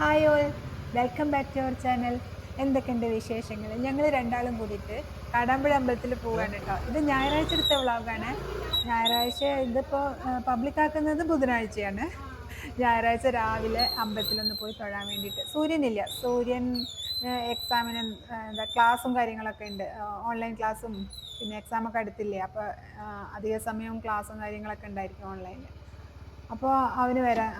Hi all welcome back to our channel എന്തൊക്കെയുണ്ട് വിശേഷങ്ങൾ ഞങ്ങൾ രണ്ടാളും കൂടിയിട്ട് കാടാമ്പുഴ അമ്പലത്തിൽ പോവാണ് കേട്ടോ ഇത് ഞായറാഴ്ച എടുത്ത വ്ളോഗാണ്. ഞായറാഴ്ച ഇതിപ്പോൾ പബ്ലിക്കാക്കുന്നത് ബുധനാഴ്ചയാണ്. ഞായറാഴ്ച രാവിലെ അമ്പലത്തിലൊന്ന് പോയി തൊഴാൻ വേണ്ടിയിട്ട്. സൂര്യനില്ല. സൂര്യൻ എക്സാമിന് എന്താ ക്ലാസ്സും കാര്യങ്ങളൊക്കെ ഉണ്ട്. ഓൺലൈൻ ക്ലാസ്സും പിന്നെ എക്സാമൊക്കെ അടുത്തില്ലേ? അപ്പോൾ അധിക സമയവും ക്ലാസ്സും കാര്യങ്ങളൊക്കെ ഉണ്ടായിരിക്കും ഓൺലൈനിൽ അപ്പോൾ അവന് വരാൻ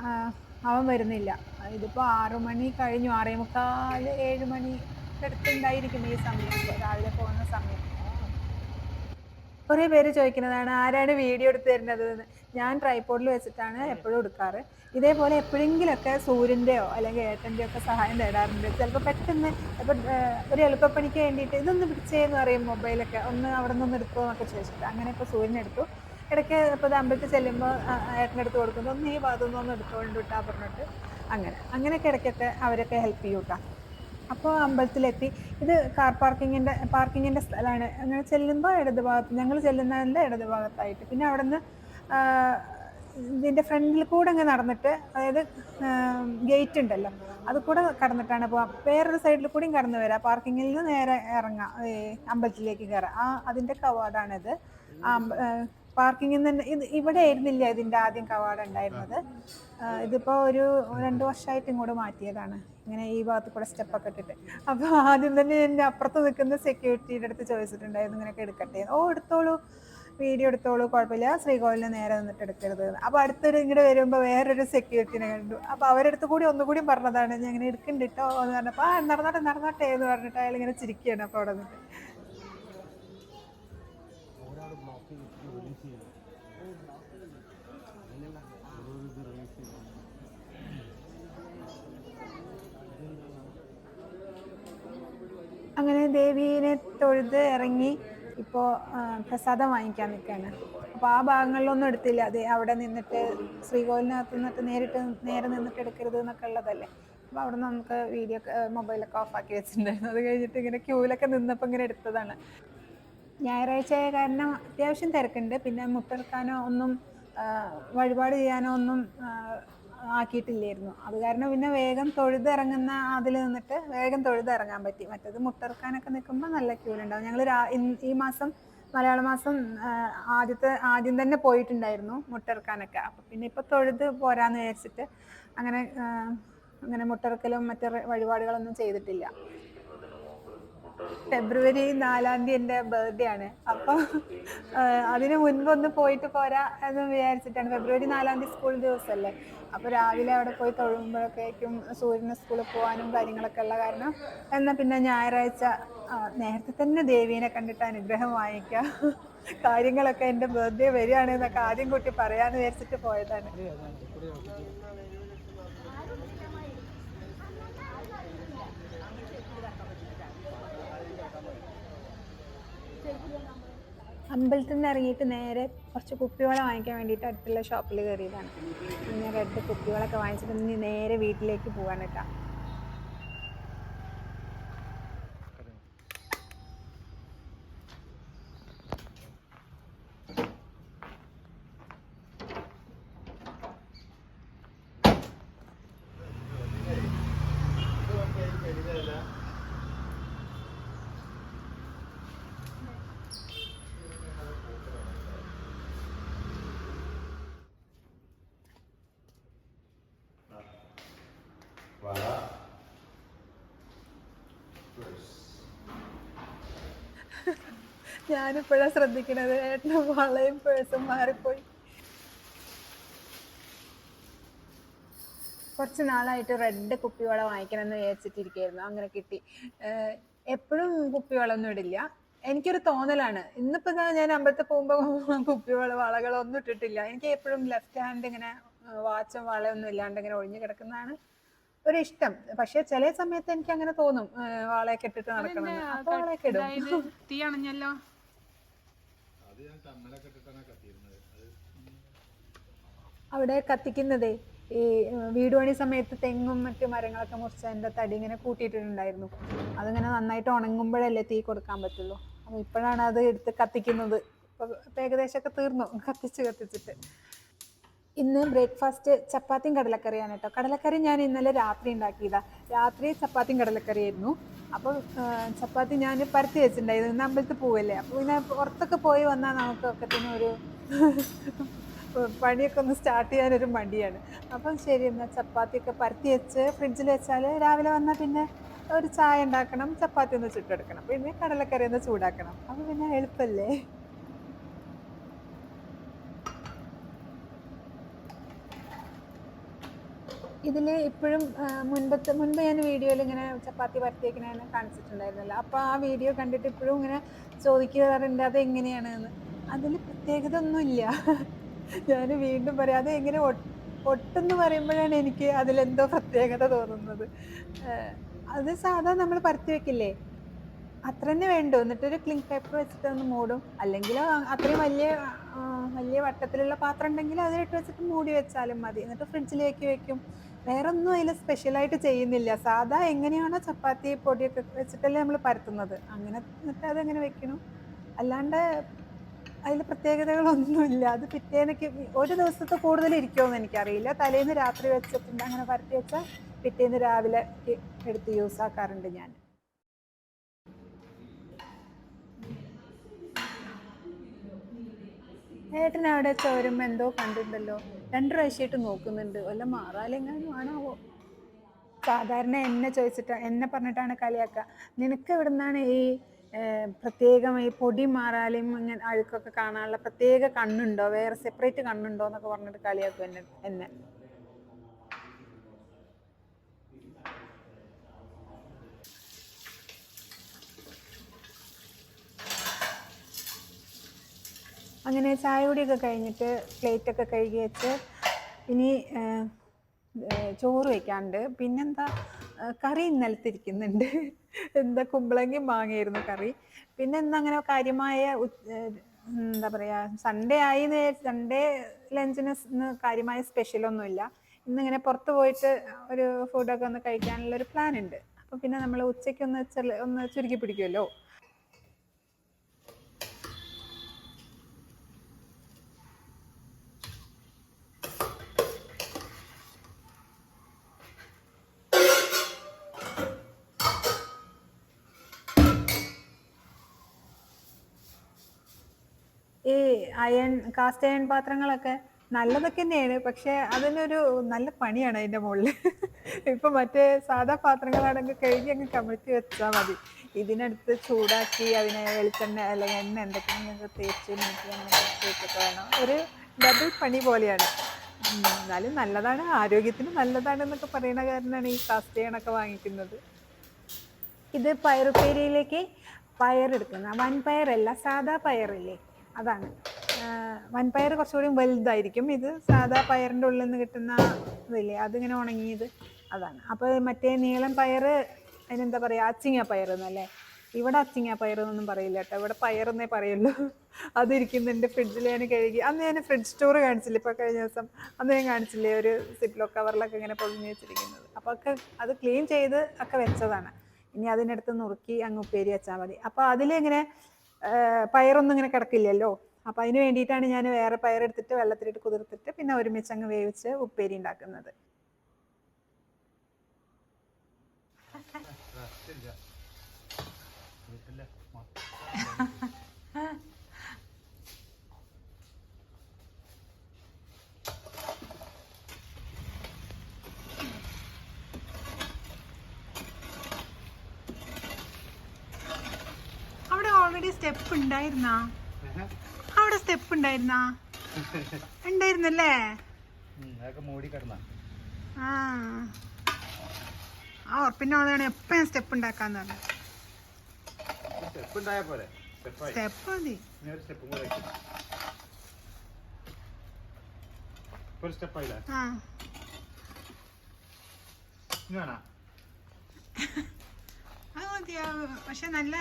അവൻ വരുന്നില്ല. ഇതിപ്പോൾ ആറു മണി കഴിഞ്ഞു. ആറേ മുക്കാൽ ഏഴ് മണി അടുത്തുണ്ടായിരിക്കും ഈ സമയം. രാവിലെ പോകുന്ന സമയം. കുറേ പേര് ചോദിക്കുന്നതാണ് ആരാണ് വീഡിയോ എടുത്ത് തരുന്നത്? എന്ന്. ഞാൻ ട്രൈപോഡിൽ വെച്ചിട്ടാണ് എപ്പോഴും എടുക്കാറ്. ഇതേപോലെ എപ്പോഴെങ്കിലൊക്കെ സൂര്യന്റെയോ അല്ലെങ്കിൽ ഏട്ടന്റെയോ ഒക്കെ സഹായം തേടാറുണ്ട്. ചിലപ്പോൾ പെട്ടെന്ന് ഇപ്പോൾ ഒരു എളുപ്പപ്പണിക്ക് വേണ്ടിയിട്ട് ഇതൊന്ന് പിടിച്ചേന്ന് പറയും മൊബൈലൊക്കെ. ഒന്ന് അവിടെ നിന്ന് എടുക്കുമോ എന്നൊക്കെ ചോദിച്ചിട്ട് അങ്ങനെ ഇപ്പോൾ സൂര്യൻ എടുത്തു. ഇടയ്ക്ക് ഇപ്പോൾ അമ്പലത്തിൽ ചെല്ലുമ്പോൾ നീ ഒന്ന് ഈ ഭാഗത്തു നിന്നൊന്ന് എടുത്തുകൊണ്ട് വിട്ടാ പറഞ്ഞിട്ട് അങ്ങനെ. അങ്ങനെയൊക്കെ ഇടയ്ക്കൊക്കെ അവരൊക്കെ ഹെൽപ്പ് ചെയ്യും കേട്ടോ അപ്പോൾ അമ്പലത്തിലെത്തി. ഇത് കാർ പാർക്കിങ്ങിന്റെ പാർക്കിങ്ങിന്റെ സ്ഥലമാണ് അങ്ങനെ ചെല്ലുമ്പോൾ ഇടത് ഭാഗത്ത് ഞങ്ങൾ ചെല്ലുന്നതിന്റെ ഇടത് ഭാഗത്തായിട്ട്. പിന്നെ അവിടെ നിന്ന് ഇതിന്റെ ഫ്രണ്ടിൽ കൂടെ അങ്ങ് നടന്നിട്ട് അതായത് ഗേറ്റ് ഉണ്ടല്ലോ. അത് കൂടെ കടന്നിട്ടാണ് പോവാം. വേറൊരു സൈഡിൽ കൂടിയും കടന്നു വരാം. പാർക്കിങ്ങിൽ നിന്ന് നേരെ ഇറങ്ങാം. അമ്പലത്തിലേക്ക് കയറാം ആ അതിന്റെ കവാടാണിത്. പാർക്കിങ്ങിൽ നിന്ന് ഇത് ഇവിടെ ആയിരുന്നില്ല ഇതിന്റെ ആദ്യം കവാടം ഉണ്ടായിരുന്നത്? ഇതിപ്പോ ഒരു രണ്ട് വർഷമായിട്ട് ഇങ്ങോട്ട് മാറ്റിയതാണ്. ഇങ്ങനെ ഈ ഭാഗത്ത് കൂടെ സ്റ്റെപ്പൊക്കെ ഇട്ടിട്ട്. അപ്പോൾ ആദ്യം തന്നെ എന്റെ അപ്പുറത്ത് നിൽക്കുന്ന സെക്യൂരിറ്റിയുടെ അടുത്ത് ചോദിച്ചിട്ടുണ്ടായിരുന്നു ഇങ്ങനെയൊക്കെ എടുക്കട്ടെ? ഓ എടുത്തോളൂ. വീഡിയോ എടുത്തോളൂ കുഴപ്പമില്ല. ശ്രീകോവിലിന് നേരെ നിന്നിട്ട് എടുക്കരുത്. അപ്പൊ അപ്പോൾ അടുത്തൊരു ഇങ്ങോട്ട് വരുമ്പോൾ വേറൊരു സെക്യൂരിറ്റിനെ കണ്ടു. അപ്പോൾ അവരടുത്ത് കൂടി ഒന്നുകൂടി പറഞ്ഞതാണ് ഞാൻ ഇങ്ങനെ എടുക്കുന്നുണ്ട് കേട്ടോ എന്ന് പറഞ്ഞപ്പോൾ ആ നടന്നോട്ടെ നടന്നോട്ടെ എന്ന് പറഞ്ഞിട്ട് അയാൾ ഇങ്ങനെ ചിരിക്കുകയാണ് അപ്പോൾ അവിടെ നിന്നിട്ട്. അങ്ങനെ ദേവീനെ തൊഴുത് ഇറങ്ങി ഇപ്പോൾ പ്രസാദം വാങ്ങിക്കാൻ നിൽക്കുകയാണ് അപ്പോൾ ആ ഭാഗങ്ങളിലൊന്നും എടുത്തില്ല. അതെ അവിടെ നിന്നിട്ട് ശ്രീകോവിലിനകത്ത് നിന്നിട്ട് നേരിട്ട് നേരെ നിന്നിട്ട് എടുക്കരുത് എന്നൊക്കെ ഉള്ളതല്ലേ? അപ്പോൾ അവിടെ നമുക്ക് വീഡിയോ മൊബൈലൊക്കെ ഓഫാക്കി വെച്ചിട്ടുണ്ടായിരുന്നു. അത് കഴിഞ്ഞിട്ട് ഇങ്ങനെ ക്യൂവിലൊക്കെ നിന്നപ്പോൾ ഇങ്ങനെ എടുത്തതാണ്. ഞായറാഴ്ച കാരണം അത്യാവശ്യം തിരക്കുണ്ട്. പിന്നെ മുട്ടെടുക്കാനോ ഒന്നും വഴിപാട് ചെയ്യാനോ ഒന്നും ആക്കിയിട്ടില്ലായിരുന്നു. അത് കാരണം പിന്നെ വേഗം തൊഴുതിറങ്ങുന്ന അതിൽ നിന്നിട്ട് വേഗം തൊഴുതിറങ്ങാൻ പറ്റി. മറ്റത് മുട്ടിറക്കാനൊക്കെ നിൽക്കുമ്പോൾ നല്ല ക്യൂലുണ്ടാവും ഞങ്ങൾ ഈ മാസം മലയാള മാസം ആദ്യത്തെ ആദ്യം തന്നെ പോയിട്ടുണ്ടായിരുന്നു മുട്ടിറക്കാനൊക്കെ. അപ്പം പിന്നെ ഇപ്പോൾ തൊഴുത് പോരാന്ന് വിചാരിച്ചിട്ട് അങ്ങനെ അങ്ങനെ മുട്ടിറക്കലും മറ്റു വഴിപാടുകളൊന്നും ചെയ്തിട്ടില്ല. ഫെബ്രുവരി നാലാം തീയതി എന്റെ ബർത്ത്ഡേ ആണ്. അപ്പോൾ അതിന് മുൻപ് ഒന്ന് പോയിട്ട് പോരാ എന്ന് വിചാരിച്ചിട്ടാണ്. ഫെബ്രുവരി നാലാം തീയതി സ്കൂൾ ദിവസമല്ലേ അപ്പോൾ രാവിലെ അവിടെ പോയി തൊഴുമ്പോഴൊക്കേക്കും സൂര്യന് സ്കൂളിൽ പോകാനും കാര്യങ്ങളൊക്കെ ഉള്ള കാരണം. എന്നാൽ പിന്നെ ഞായറാഴ്ച നേരത്തെ തന്നെ ദേവീനെ കണ്ടിട്ട് അനുഗ്രഹം വാങ്ങിക്കുക കാര്യങ്ങളൊക്കെ എന്റെ ബർത്ത്ഡേ വരികയാണ് എന്നൊക്കെ ആദ്യം കൂട്ടി പറയാന്ന് വിചാരിച്ചിട്ട് പോയതാണ്. അമ്പലത്തിൽ നിന്ന് ഇറങ്ങിയിട്ട് നേരെ കുറച്ച് കുപ്പിവെള്ളം വാങ്ങിക്കാൻ വേണ്ടിയിട്ട് അടുത്തുള്ള ഷോപ്പിൽ കയറിയതാണ് പിന്നെ രണ്ട് കുപ്പികളൊക്കെ വാങ്ങിച്ചിട്ട് നേരെ വീട്ടിലേക്ക് പോകാൻ കേട്ടോ ഞാനിപ്പോഴാണ് ശ്രദ്ധിക്കണത്. ഏട്ടന് വളയും പേഴ്സും മാറിപ്പോയി. കുറച്ച് നാളായിട്ട് റെഡ് കുപ്പിവള വാങ്ങിക്കണം എന്ന് വിചാരിച്ചിട്ടിരിക്കുകയായിരുന്നു. അങ്ങനെ കിട്ടി. എപ്പോഴും കുപ്പിവളൊന്നും ഇടില്ല. എനിക്കൊരു തോന്നലാണ്. ഇന്നിപ്പോ ഞാൻ അമ്പലത്തിൽ പോകുമ്പോൾ കുപ്പിവള വളകളൊന്നും ഇട്ടിട്ടില്ല. എനിക്ക് എപ്പോഴും ലെഫ്റ്റ് ഹാൻഡ് ഇങ്ങനെ വാച്ചും വളയൊന്നും ഇല്ലാണ്ട് ഇങ്ങനെ ഒഴിഞ്ഞു കിടക്കുന്നതാണ് ഒരു ഇഷ്ടം പക്ഷെ ചില സമയത്ത് എനിക്ക് അങ്ങനെ തോന്നും വാളയൊക്കെ ഇട്ടിട്ട് നടക്കണം അപ്പൊ വളയൊക്കെ ഇടും. തീ അണഞ്ഞല്ലോ? അവിടെ കത്തിക്കുന്നതേ ഈ വീട് പണി സമയത്ത് തെങ്ങും മറ്റു മരങ്ങളൊക്കെ മുറിച്ച് അതിന്റെ തടി ഇങ്ങനെ കൂട്ടിയിട്ടുണ്ടായിരുന്നു അതിങ്ങനെ നന്നായിട്ട് ഉണങ്ങുമ്പോഴല്ലേ തീ കൊടുക്കാൻ പറ്റുള്ളൂ. അപ്പോൾ ഇപ്പോഴാണ് അത് എടുത്ത് കത്തിക്കുന്നത്. ഇപ്പോൾ ഏകദേശമൊക്കെ തീർന്നു. കത്തിച്ച് കത്തിച്ചിട്ട്. ഇന്ന് ബ്രേക്ക്ഫാസ്റ്റ് ചപ്പാത്തിയും കടലക്കറിയാണ് കേട്ടോ. കടലക്കറി ഞാൻ ഇന്നലെ രാത്രി ഉണ്ടാക്കിയതാ. രാത്രി ചപ്പാത്തിയും കടലക്കറിയായിരുന്നു. അപ്പോൾ ചപ്പാത്തി ഞാൻ പരത്തി വെച്ചിട്ടുണ്ടായിരുന്നു. ഇന്ന് അമ്പലത്തിൽ പോവല്ലേ? അപ്പോൾ പിന്നെ പുറത്തൊക്കെ പോയി വന്നാൽ നമുക്കൊക്കെ തന്നെ ഒരു പണിയൊക്കെ ഒന്ന് സ്റ്റാർട്ട് ചെയ്യാനൊരു മടിയാണ്. അപ്പം ശരി എന്നാൽ ചപ്പാത്തിയൊക്കെ പരത്തി വെച്ച് ഫ്രിഡ്ജിൽ വെച്ചാൽ രാവിലെ വന്നാൽ പിന്നെ ഒരു ചായ ഉണ്ടാക്കണം ചപ്പാത്തി ഒന്ന് ചുട്ടെടുക്കണം. പിന്നെ കടലക്കറി ഒന്ന് ചൂടാക്കണം. അപ്പോൾ പിന്നെ എളുപ്പമല്ലേ ഇതിൽ ഇപ്പോഴും മുൻപത്തെ മുൻപ് ഞാൻ വീഡിയോയിൽ ഇങ്ങനെ ചപ്പാത്തി പരത്തിയേക്കണ കാണിച്ചിട്ടുണ്ടായിരുന്നല്ലോ. അപ്പോൾ ആ വീഡിയോ കണ്ടിട്ട് ഇപ്പോഴും ഇങ്ങനെ ചോദിക്കാറുണ്ട് അത് എങ്ങനെയാണെന്ന് അതിൽ പ്രത്യേകത ഒന്നുമില്ല ഞാൻ വീണ്ടും പറയാം അത് എങ്ങനെ ഒട്ടെന്ന് പറയുമ്പോഴാണ് എനിക്ക് അതിലെന്തോ പ്രത്യേകത തോന്നുന്നത്. അത് സാധാ നമ്മൾ പരത്തി വെക്കില്ലേ? അത്ര തന്നെ വേണ്ടു. എന്നിട്ടൊരു ക്ലിങ് പേപ്പർ വെച്ചിട്ട് ഒന്ന് മൂടും. അല്ലെങ്കിൽ അത്രയും വലിയ വലിയ വട്ടത്തിലുള്ള പാത്രം ഉണ്ടെങ്കിൽ അതിലിട്ട് വെച്ചിട്ട് മൂടി വെച്ചാലും മതി. എന്നിട്ട് ഫ്രിഡ്ജിലേക്ക് വെക്കും. വേറെ ഒന്നും അതിൽ സ്പെഷ്യലായിട്ട് ചെയ്യുന്നില്ല. സാധാ എങ്ങനെയാണോ ചപ്പാത്തി പൊടിയൊക്കെ വെച്ചിട്ടല്ലേ നമ്മൾ പരത്തുന്നത്. അങ്ങനെ എന്നിട്ട് അതെങ്ങനെ വെക്കണം? അല്ലാണ്ട് അതിൽ പ്രത്യേകതകളൊന്നുമില്ല. അത് പിറ്റേന്നൊക്കെ ഒരു ദിവസത്തെ കൂടുതൽ ഇരിക്കുമെന്ന് എനിക്കറിയില്ല. തലേന്ന് രാത്രി വെച്ചിട്ടുണ്ട് അങ്ങനെ പരത്തി വെച്ചാൽ പിറ്റേന്ന് രാവിലെ എടുത്ത് യൂസ് ആക്കാറുണ്ട് ഞാൻ. ഏട്ടനവിടെ ചോരുമ്പോ എന്തോ കണ്ടിട്ടുണ്ടല്ലോ? രണ്ടു പ്രാവശ്യമായിട്ട് നോക്കുന്നുണ്ട്. വല്ല മാറാലെങ്ങാനും ആണാവോ? സാധാരണ എന്നെ ചോദിച്ചിട്ട് എന്നെ പറഞ്ഞിട്ടാണ് കളിയാക്കുക നിനക്ക് എവിടെ നിന്നാണ് ഈ പ്രത്യേകം ഈ പൊടി മാറാലും ഇങ്ങനെ അഴുക്കൊക്കെ കാണാനുള്ള പ്രത്യേക കണ്ണുണ്ടോ? വേറെ സെപ്പറേറ്റ് കണ്ണുണ്ടോ എന്നൊക്കെ പറഞ്ഞിട്ട് കളിയാക്കും എന്നെ എന്നെ. അങ്ങനെ ചായ കുടിയൊക്കെ കഴിഞ്ഞിട്ട് പ്ലേറ്റൊക്കെ കഴുകി വെച്ച് ഇനി ചോറ് വയ്ക്കാണ്ട് പിന്നെന്താ കറി ഇന്നലത്തിരിക്കുന്നുണ്ട് എന്താ കുമ്പളങ്ങി മാങ്ങയായിരുന്നു കറി. പിന്നെ എന്താ അങ്ങനെ കാര്യമായ എന്താ പറയുക സൺഡേ ആയി സൺഡേ ലഞ്ചിന് കാര്യമായ സ്പെഷ്യലൊന്നുമില്ല ഇന്നിങ്ങനെ പുറത്ത് പോയിട്ട് ഒരു ഫുഡൊക്കെ ഒന്ന് കഴിക്കാനുള്ള ഒരു പ്ലാൻ ഉണ്ട്. അപ്പോൾ പിന്നെ നമ്മൾ ഉച്ചയ്ക്ക് ഒന്ന് ഒന്ന് ചുരുക്കി പിടിക്കുമല്ലോ അയൺ കാസ്റ്റ് അയൺ പാത്രങ്ങളൊക്കെ നല്ലതൊക്കെ തന്നെയാണ്. പക്ഷെ അതിനൊരു നല്ല പണിയാണ് അതിന്റെ മുകളിൽ. ഇപ്പൊ മറ്റേ സാധാ പാത്രങ്ങളാണെങ്കിൽ കഴുകി അങ്ങ് കമിഴ്ത്തി വെച്ചാൽ മതി. ഇതിനടുത്ത് ചൂടാക്കി അതിനെ വെളിച്ചെണ്ണ അല്ലെങ്കിൽ എണ്ണ തേച്ച് നീട്ടി അങ്ങനെ തേച്ചൊക്കെ വേണം. ഒരു ഡബിൾ പണി പോലെയാണ്. എന്നാലും നല്ലതാണ്. ആരോഗ്യത്തിന് നല്ലതാണ് എന്നൊക്കെ പറയുന്ന കാരണമാണ് ഈ കാസ്റ്റേണൊക്കെ വാങ്ങിക്കുന്നത്. ഇത് പയറുപ്പേരിയിലേക്ക് പയറെടുക്കുന്ന വൻപയറല്ല സാധാ പയറില്ലേ? അതാണ്. വൻപയർ കുറച്ചുകൂടി വലുതായിരിക്കും. ഇത് സാധാ പയറിന്റെ ഉള്ളിൽ നിന്ന് കിട്ടുന്ന ഇതില്ലേ അതിങ്ങനെ ഉണങ്ങിയത് അതാണ്. അപ്പോൾ മറ്റേ നീളൻ പയർ അതിനെന്താ പറയുക അച്ചിങ്ങ പയർ എന്നല്ലേ? ഇവിടെ അച്ചിങ്ങ പയർ എന്നൊന്നും പറയില്ല കേട്ടോ. ഇവിടെ പയറെന്നേ പറയുള്ളൂ. അതിരിക്കുന്നുണ്ട് ഫ്രിഡ്ജിൽ ഞാൻ കഴുകി. അന്ന് ഞാൻ ഫ്രിഡ്ജ് സ്റ്റോർ കാണിച്ചില്ല? ഇപ്പോൾ കഴിഞ്ഞ ദിവസം അന്ന് ഞാൻ കാണിച്ചില്ലേ ഒരു സിപ്ലോ കവറിലൊക്കെ ഇങ്ങനെ പൊതിഞ്ഞ് വെച്ചിരിക്കുന്നത്. അപ്പോൾ ഒക്കെ അത് ക്ലീൻ ചെയ്ത് ഒക്കെ വെച്ചതാണ്. ഇനി അതിനടുത്ത് നുറുക്കി അങ്ങ് ഉപ്പേരി വെച്ചാൽ മതി. അപ്പോൾ അതിലിങ്ങനെ പയറൊന്നും ഇങ്ങനെ കിടക്കില്ലല്ലോ? അപ്പോൾ അതിന് വേണ്ടിയിട്ടാണ് ഞാൻ വേറെ പയറെടുത്തിട്ട് വെള്ളത്തിലിട്ട് കുതിർത്തിട്ട് പിന്നെ ഒരുമിച്ച് അങ്ങ് വേവിച്ച് ഉപ്പേരി ഉണ്ടാക്കുന്നത്. അവിടെ ഓൾറെഡി സ്റ്റെപ്പ് ഉണ്ടായിരുന്നാ? അവിടെ സ്റ്റെപ്പ് ഉണ്ടായിരുന്നാ? ഉണ്ടായിരുന്നല്ലേ? ആ. ആ എപ്പ എപ്പോഴും സ്റ്റെപ്പ് ഉണ്ടാക്കാന്ന് പറഞ്ഞു. സ്റ്റെപ്പ് പോലെ സ്റ്റെപ്പ് മതി. ഇനി ഒരു സ്റ്റെപ്പും കൂടെ വെക്കും. ഇപ്പൊ ഒരു സ്റ്റെപ്പായില്ല ആ. ഇനി വേണ? അത് മതി പക്ഷെ നല്ല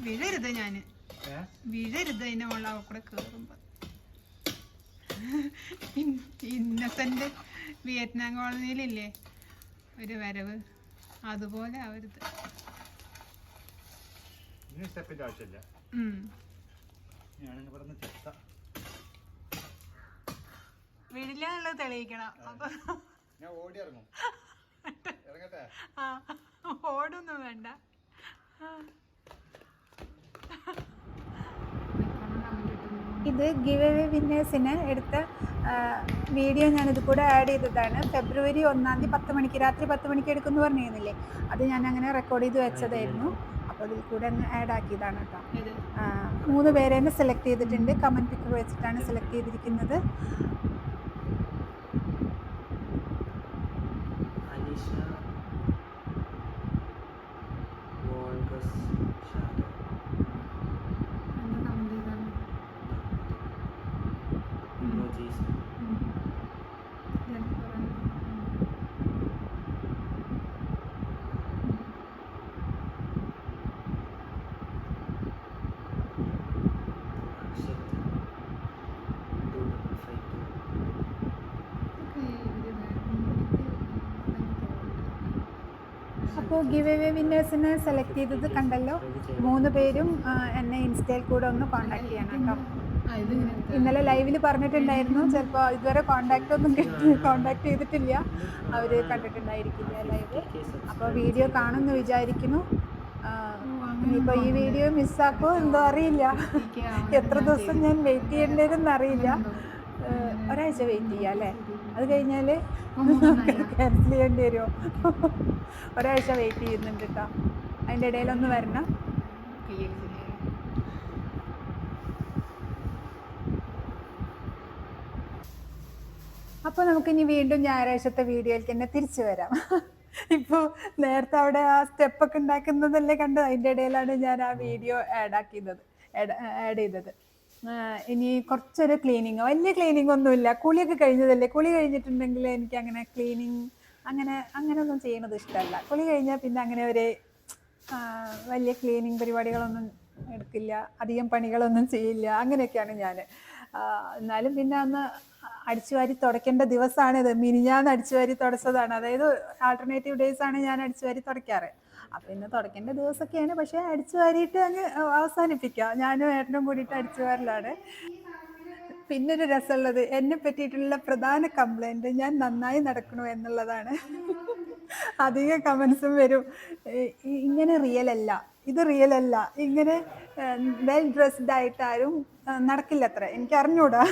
വിഴരുത് ഞാൻ. വീഴരുത് അതിന്റെ മുകളിൽ കൂടെ കയറുമ്പോൾ ഇന്നസെന്റ് വിയറ്റ്നാം കോളനിയിലില്ലേ? ഒരു വരവ്. അതുപോലെ ആവരുത്. സ്റ്റെപ്പിന്റെ ആവശ്യമില്ല. വീടില്ല എന്നുള്ളത് തെളിയിക്കണം. അപ്പൊ ഞാൻ ഓടി ഇറങ്ങും ഇറങ്ങട്ടെ? ആ ഓടൊന്നും വേണ്ട. ഇത് ഗിവ് എവേ വിന്നേഴ്സിന് എടുത്ത വീഡിയോ ഞാൻ ഇത് കൂടെ ആഡ് ചെയ്തതാണ്. ഫെബ്രുവരി ഒന്നാം തീയതി പത്ത് മണിക്ക് രാത്രി പത്ത് മണിക്ക് എടുക്കുമെന്ന് പറഞ്ഞിരുന്നില്ലേ? അത് ഞാൻ അങ്ങനെ റെക്കോർഡ് ചെയ്ത് വെച്ചതായിരുന്നു. അപ്പോൾ ഇതിൽ കൂടെ ഒന്ന് ആഡ് ആക്കിയതാണ് കേട്ടോ. മൂന്ന് പേരെ തന്നെ സെലക്ട് ചെയ്തിട്ടുണ്ട്. കമന്റ് പിക്കർ വെച്ചിട്ടാണ് സെലക്ട് ചെയ്തിരിക്കുന്നത് Anisha വോൾഗസ് shadow emojis Akshat two double five two അപ്പോൾ ഗിവ് എവേ വിന്നേഴ്സിനെ സെലക്ട് ചെയ്തത് കണ്ടല്ലോ. മൂന്ന് പേരും എന്നെ ഇൻസ്റ്റയിൽ കൂടെ ഒന്ന് കോൺടാക്ട് ചെയ്യണം കേട്ടോ. ഇന്നലെ ലൈവിൽ പറഞ്ഞിട്ടുണ്ടായിരുന്നു. ചിലപ്പോൾ ഇതുവരെ കോണ്ടാക്ട് ഒന്നും കോണ്ടാക്ട് ചെയ്തിട്ടില്ല. അവർ കണ്ടിട്ടുണ്ടായിരിക്കില്ല ലൈവ്. അപ്പോൾ വീഡിയോ കാണുമെന്ന് വിചാരിക്കുന്നു. ഇനിയിപ്പോൾ ഈ വീഡിയോ മിസ്സാക്കോ എന്തോ അറിയില്ല. എത്ര ദിവസം ഞാൻ വെയിറ്റ് ചെയ്യേണ്ടതെന്ന് അറിയില്ല. ഒരാഴ്ച വെയിറ്റ് ചെയ്യാം അല്ലേ? അത് കഴിഞ്ഞാൽ ക്യാൻസൽ ചെയ്യേണ്ടി വരുമോ? ഒരാഴ്ച വെയിറ്റ് ചെയ്യുന്നുണ്ട് കേട്ടോ അതിന്റെ ഇടയിലൊന്ന് വരണം. അപ്പോൾ നമുക്കിനി വീണ്ടും ഞായറാഴ്ചത്തെ വീഡിയോയിൽ തന്നെ തിരിച്ചു വരാം. ഇപ്പോൾ നേരത്തെ അവിടെ ആ സ്റ്റെപ്പൊക്കെ ഉണ്ടാക്കുന്നതല്ലേ കണ്ടത്? അതിന്റെ ഇടയിലാണ് ഞാൻ ആ വീഡിയോ ആഡ് ആക്കിയത്. ആഡ് ചെയ്തത്. ഇനി കുറച്ചൊരു ക്ലീനിങ് വലിയ ക്ലീനിങ് ഒന്നുമില്ല. കുളിയൊക്കെ കഴിഞ്ഞതല്ലേ? കുളി കഴിഞ്ഞിട്ടുണ്ടെങ്കിൽ എനിക്ക് അങ്ങനെ ക്ലീനിങ് അങ്ങനെ അങ്ങനെ ഒന്നും ചെയ്യുന്നത് ഇഷ്ടമല്ല. കുളി കഴിഞ്ഞാൽ പിന്നെ അങ്ങനെ ഒരു വലിയ ക്ലീനിങ് പരിപാടികളൊന്നും എടുക്കില്ല. അധികം പണികളൊന്നും ചെയ്യില്ല. അങ്ങനെയൊക്കെയാണ് ഞാൻ എന്നാലും പിന്നെ അന്ന് അടിച്ചു വാരി തുടയ്ക്കേണ്ട ദിവസമാണിത് മിനിഞ്ഞാന്ന് അടിച്ചു വാരി തുടച്ചതാണ്. അതായത് ആൾട്ടർനേറ്റീവ് ഡേയ്സ് ആണ് ഞാൻ അടിച്ചു വാരി തുടയ്ക്കാറ്. അപ്പം ഇന്ന് തുടക്കേണ്ട ദിവസമൊക്കെയാണ്. പക്ഷേ അടിച്ചു വാരിയിട്ട് അങ്ങ് അവസാനിപ്പിക്കാം. ഞാനും ഏട്ടനും കൂടിയിട്ട് അടിച്ചു വാരലാണ്. പിന്നൊരു രസമുള്ളത് എന്നെ പറ്റിയിട്ടുള്ള പ്രധാന കംപ്ലൈന്റ് ഞാൻ നന്നായി നടക്കണു എന്നുള്ളതാണ്. അധിക കമൻസും വരും. ഇങ്ങനെ റിയൽ അല്ല. ഇത് റിയൽ അല്ല. ഇങ്ങനെ വെൽ ഡ്രസ്ഡ് ആയിട്ട് ആരും നടക്കില്ല അത്ര എനിക്ക് അറിഞ്ഞൂടാ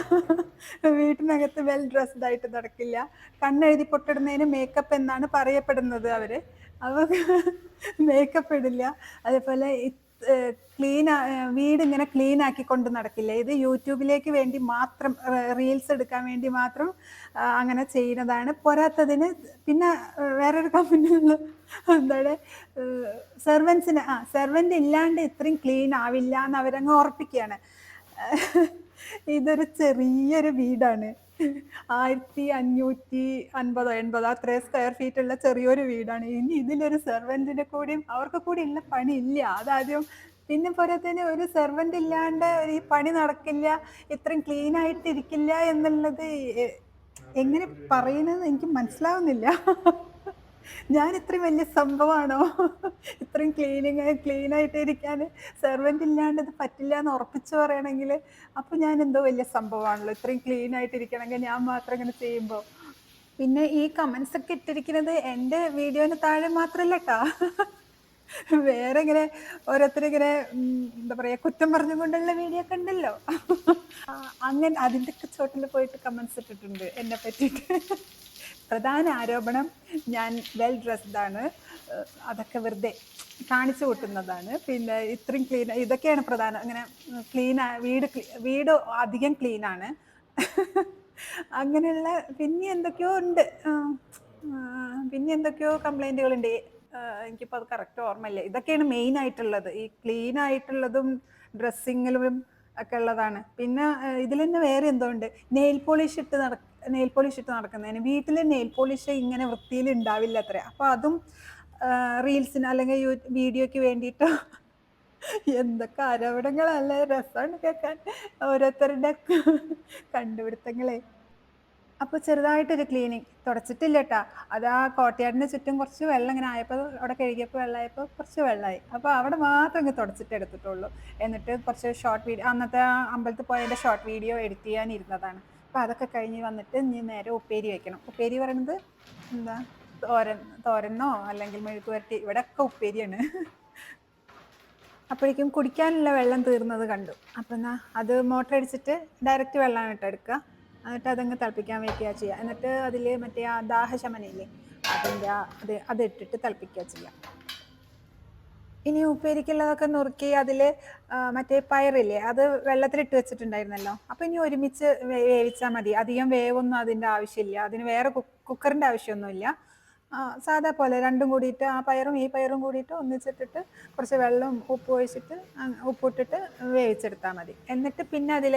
വീട്ടിനകത്ത് വെൽ ഡ്രസ്ഡ് ആയിട്ട് നടക്കില്ല. കണ്ണെഴുതി പൊട്ടിടുന്നതിന് മേക്കപ്പ് എന്നാണ് പറയപ്പെടുന്നത് അവർ. അവ മേക്കപ്പ് ഇടില്ല. അതേപോലെ ക്ലീൻ വീട് ഇങ്ങനെ ക്ലീൻ ആക്കി ആക്കിക്കൊണ്ട് നടക്കില്ല. ഇത് യൂട്യൂബിലേക്ക് വേണ്ടി മാത്രം റീൽസ് എടുക്കാൻ വേണ്ടി മാത്രം അങ്ങനെ ചെയ്യുന്നതാണ്. പോരാത്തതിന് പിന്നെ വേറൊരു കമ്പനി എന്താണ് സെർവൻസിന് ആ സെർവന്റ് ഇല്ലാണ്ട് ഇത്രയും ക്ലീൻ ആവില്ല എന്ന് അവരങ്ങ് ഉറപ്പിക്കുകയാണ്. ഇതൊരു ചെറിയൊരു വീടാണ്. ആയിരത്തി അഞ്ഞൂറ്റി അൻപതോ എൺപതോ അത്രയും സ്ക്വയർ ഫീറ്റ് ഉള്ള ചെറിയൊരു വീടാണ്. ഇനി ഇതിലൊരു സെർവന്റിനെ കൂടിയും അവർക്ക് കൂടി ഉള്ള പണി ഇല്ല അതാദ്യം പിന്നെ പോരാത്തതിന് ഒരു സെർവന്റ് ഇല്ലാണ്ട് ഈ പണി നടക്കില്ല ഇത്രയും ക്ലീൻ ആയിട്ടിരിക്കില്ല എന്നുള്ളത് എങ്ങനെ പറയുന്നത് എനിക്ക് മനസ്സിലാവുന്നില്ല. ഞാൻ ഇത്രയും വലിയ സംഭവമാണോ? ഇത്രയും ക്ലീനിങ് ക്ലീൻ ആയിട്ട് ഇരിക്കാൻ സെർവന്റ് ഇല്ലാണ്ട് ഇത് പറ്റില്ല എന്ന് ഉറപ്പിച്ച് പറയണമെങ്കിൽ അപ്പോൾ ഞാൻ എന്തോ വലിയ സംഭവമാണല്ലോ. ഇത്രയും ക്ലീൻ ആയിട്ട് ഇരിക്കണമെങ്കിൽ ഞാൻ മാത്രം ഇങ്ങനെ ചെയ്യുമ്പോൾ പിന്നെ ഈ കമൻസ് ഒക്കെ ഇട്ടിരിക്കുന്നത് എന്റെ വീഡിയോന് താഴെ മാത്രമല്ല കേട്ടോ വേറെ ഇങ്ങനെ ഓരോരുത്തരിങ്ങനെ എന്താ പറയുക കുറ്റം പറഞ്ഞുകൊണ്ടുള്ള വീഡിയോ ഒക്കെ ഉണ്ടല്ലോ. അങ്ങനെ അതിന്റെ ചോട്ടിൽ പോയിട്ട് കമൻസ് ഇട്ടിട്ടുണ്ട് എന്നെ പറ്റിയിട്ട്. പ്രധാന ആരോപണം ഞാൻ വെൽ ഡ്രസ്ഡ് ആണ്. ഏഹ് അതൊക്കെ വെറുതെ കാണിച്ചു കൂട്ടുന്നതാണ്. പിന്നെ ഇത്രയും ക്ലീൻ ഇതൊക്കെയാണ് പ്രധാനം. അങ്ങനെ ക്ലീൻ വീട് വീട് അധികം ക്ലീൻ ആണ്. അങ്ങനെയുള്ള പിന്നെ എന്തൊക്കെയോ ഉണ്ട്. പിന്നെ എന്തൊക്കെയോ കംപ്ലൈന്റുകൾ ഉണ്ട് എനിക്കിപ്പോൾ അത് കറക്റ്റ് ഓർമ്മയില്ല. ഇതൊക്കെയാണ് മെയിൻ ആയിട്ടുള്ളത്. ഈ ക്ലീൻ ആയിട്ടുള്ളതും ഡ്രസ്സിങ്ങിലും ഒക്കെ ഉള്ളതാണ്. പിന്നെ ഇതിൽ തന്നെ വേറെ എന്തോ ഉണ്ട്. നെയിൽ പോളിഷ് ഇട്ട് നട നെയിൽ പോളിഷ് ഇട്ട് നടക്കുന്നതിന്. വീട്ടിൽ നെയിൽ പോളിഷ് ഇങ്ങനെ വൃത്തിയിൽ ഉണ്ടാവില്ല അത്ര അപ്പോൾ അതും റീൽസിന് അല്ലെങ്കിൽ യൂ വീഡിയോയ്ക്ക് വേണ്ടിയിട്ട് എന്തൊക്കെ ആരോപണങ്ങളല്ലേ രസമാണ് കേൾക്കാൻ. ഓരോരുത്തരുടെ കണ്ടുപിടുത്തങ്ങളെ. അപ്പോൾ ചെറുതായിട്ടൊരു ക്ലീനിങ്. തുടച്ചിട്ടില്ല കേട്ടാ അത് ആ കോട്ടയാടിന് ചുറ്റും കുറച്ച് വെള്ളം ഇങ്ങനെ ആയപ്പോൾ അവിടെ കഴുകിയപ്പോൾ വെള്ളമായപ്പോൾ കുറച്ച് വെള്ളമായി അപ്പോൾ അവിടെ മാത്രം ഇങ്ങനെ തുടച്ചിട്ട് എടുത്തിട്ടുള്ളൂ. എന്നിട്ട് കുറച്ച് ഷോർട്ട് വീഡിയോ അന്നത്തെ അമ്പലത്തിൽ പോയതിന്റെ ഷോർട്ട് വീഡിയോ എഡിറ്റ് ചെയ്യാനിരുന്നതാണ്. അപ്പോൾ അതൊക്കെ കഴിഞ്ഞ് വന്നിട്ട് ഇനി നേരെ ഉപ്പേരി വെക്കണം. ഉപ്പേരി പറയുന്നത് എന്താ? തോരൻ തോരനോ അല്ലെങ്കിൽ മെഴുക്ക് വരട്ടി ഇവിടെ ഒക്കെ ഉപ്പേരിയാണ്. അപ്പോഴേക്കും കുടിക്കാനുള്ള വെള്ളം തീർന്നത് കണ്ടു. അപ്പം എന്നാ അത് മോട്ടർ അടിച്ചിട്ട് ഡയറക്റ്റ് വെള്ളമാണ് ഇട്ട് എടുക്കുക. എന്നിട്ട് അതങ്ങ് തിളപ്പിക്കാൻ വയ്ക്കുക ചെയ്യുക. എന്നിട്ട് അതിൽ മറ്റേ ആ ദാഹശമനയില്ലേ അതിന്റെ അത് അതിട്ടിട്ട് തിളപ്പിക്കുക ചെയ്യുക. ഇനി ഉപ്പേരിക്കുള്ളതൊക്കെ നുറുക്കി അതിൽ മറ്റേ പയറില്ലേ അത് വെള്ളത്തിലിട്ട് വെച്ചിട്ടുണ്ടായിരുന്നല്ലോ. അപ്പോൾ ഇനി ഒരുമിച്ച് വേവിച്ചാൽ മതി. അധികം വേവൊന്നും അതിന്റെ ആവശ്യമില്ല. അതിന് വേറെ കുക്കറിന്റെ ആവശ്യമൊന്നുമില്ല. ആ, സാധാ പോലെ രണ്ടും കൂടിയിട്ട് ആ പയറും ഈ പയറും കൂടിയിട്ട് ഒന്നിച്ചിട്ടിട്ട് കുറച്ച് വെള്ളം ഉപ്പ് ഒഴിച്ചിട്ട് ഉപ്പിട്ടിട്ട് വേവിച്ചെടുത്താൽ മതി. എന്നിട്ട് പിന്നെ അതിൽ